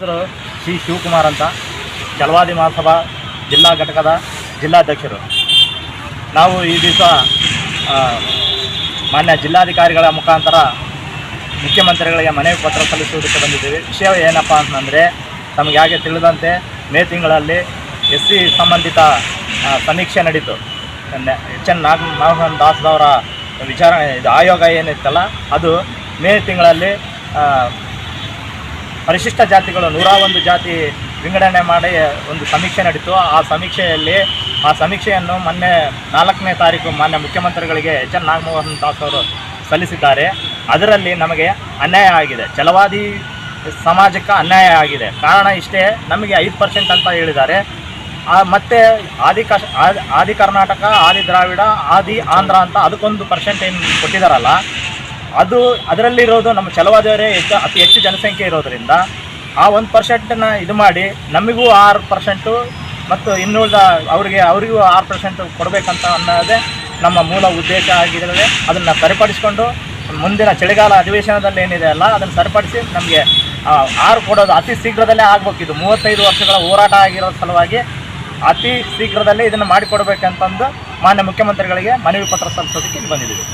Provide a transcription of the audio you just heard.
ಹೆಸರು ಸಿ ಶಿವಕುಮಾರ್ ಅಂತ. ಜಲವಾದಿ ಮಹಾಸಭಾ ಜಿಲ್ಲಾ ಘಟಕದ ಜಿಲ್ಲಾಧ್ಯಕ್ಷರು. ನಾವು ಈ ದಿವಸ ಮಾನ್ಯ ಜಿಲ್ಲಾಧಿಕಾರಿಗಳ ಮುಖಾಂತರ ಮುಖ್ಯಮಂತ್ರಿಗಳಿಗೆ ಮನವಿ ಪತ್ರ ಸಲ್ಲಿಸುವುದಕ್ಕೆ ಬಂದಿದ್ದೇವೆ. ವಿಷಯ ಏನಪ್ಪ ಅಂತಂದರೆ ನಮಗೆ ಹಾಗೆ ತಿಳಿದಂತೆ ಮೇ ತಿಂಗಳಲ್ಲಿ ಎಸ್ ಸಿ ಸಂಬಂಧಿತ ಸಮೀಕ್ಷೆ ನಡೀತು. ಎಚ್ ಎನ್ ನಾಗ ಮೋಹನ್ ದಾಸ್ದವರ ವಿಚಾರ, ಇದು ಆಯೋಗ ಏನಿತ್ತಲ್ಲ, ಅದು ಮೇ ತಿಂಗಳಲ್ಲಿ ಪರಿಶಿಷ್ಟ ಜಾತಿಗಳು ನೂರ ಜಾತಿ ವಿಂಗಡಣೆ ಮಾಡಿ ಒಂದು ಸಮೀಕ್ಷೆ ನಡೀತು. ಆ ಸಮೀಕ್ಷೆಯಲ್ಲಿ, ಆ ಸಮೀಕ್ಷೆಯನ್ನು ಮೊನ್ನೆ ನಾಲ್ಕನೇ ತಾರೀಕು ಮಾನ್ಯ ಮುಖ್ಯಮಂತ್ರಿಗಳಿಗೆ ಎಚ್ ಎನ್ ನಾಗಮೋಹನ್ ದಾಸ್ ಅವರು ಸಲ್ಲಿಸಿದ್ದಾರೆ. ಅದರಲ್ಲಿ ನಮಗೆ ಅನ್ಯಾಯ ಆಗಿದೆ. ಛಲವಾದಿ ಸಮಾಜಕ್ಕೆ ಅನ್ಯಾಯ ಆಗಿದೆ. ಕಾರಣ ಇಷ್ಟೇ, ನಮಗೆ ಐದು ಪರ್ಸೆಂಟ್ ಅಂತ ಹೇಳಿದ್ದಾರೆ. ಮತ್ತು ಆದಿ- ಆದಿ ಕರ್ನಾಟಕ, ಆದಿ ದ್ರಾವಿಡ, ಆದಿ ಆಂಧ್ರ ಅಂತ ಅದಕ್ಕೊಂದು ಪರ್ಸೆಂಟ್ ಏನು ಕೊಟ್ಟಿದ್ದಾರಲ್ಲ ಅದು ಅದರಲ್ಲಿರೋದು ನಮ್ಮ ಛಲವಾದವರೇ ಹೆಚ್ಚು ಅತಿ ಹೆಚ್ಚು ಜನಸಂಖ್ಯೆ ಇರೋದರಿಂದ ಆ ಒಂದು ಪರ್ಸೆಂಟನ್ನು ಇದು ಮಾಡಿ ನಮಗೂ ಆರು ಪರ್ಸೆಂಟು ಮತ್ತು ಇನ್ನುಳಿದ ಅವರಿಗೆ ಅವರಿಗೂ ಆರು ಪರ್ಸೆಂಟು ಕೊಡಬೇಕಂತ ಅನ್ನೋದೇ ನಮ್ಮ ಮೂಲ ಉದ್ದೇಶ ಆಗಿರೋದೇ ಅದನ್ನು ಸರಿಪಡಿಸ್ಕೊಂಡು ಮುಂದಿನ ಚಳಿಗಾಲ ಅಧಿವೇಶನದಲ್ಲಿ ಏನಿದೆ ಅಲ್ಲ, ಅದನ್ನು ಸರಿಪಡಿಸಿ ನಮಗೆ ಆರು ಕೊಡೋದು ಅತಿ ಶೀಘ್ರದಲ್ಲೇ ಆಗ್ಬೇಕು. ಇದು ಮೂವತ್ತೈದು ವರ್ಷಗಳ ಹೋರಾಟ ಆಗಿರೋ ಸಲುವಾಗಿ ಅತಿ ಶೀಘ್ರದಲ್ಲೇ ಇದನ್ನು ಮಾಡಿಕೊಡ್ಬೇಕಂತಂದು ಮಾನ್ಯ ಮುಖ್ಯಮಂತ್ರಿಗಳಿಗೆ ಮನವಿ ಪತ್ರ ಸಲ್ಲಿಸೋದಕ್ಕೆ ಇಲ್ಲಿ ಬಂದಿದ್ದೀವಿ.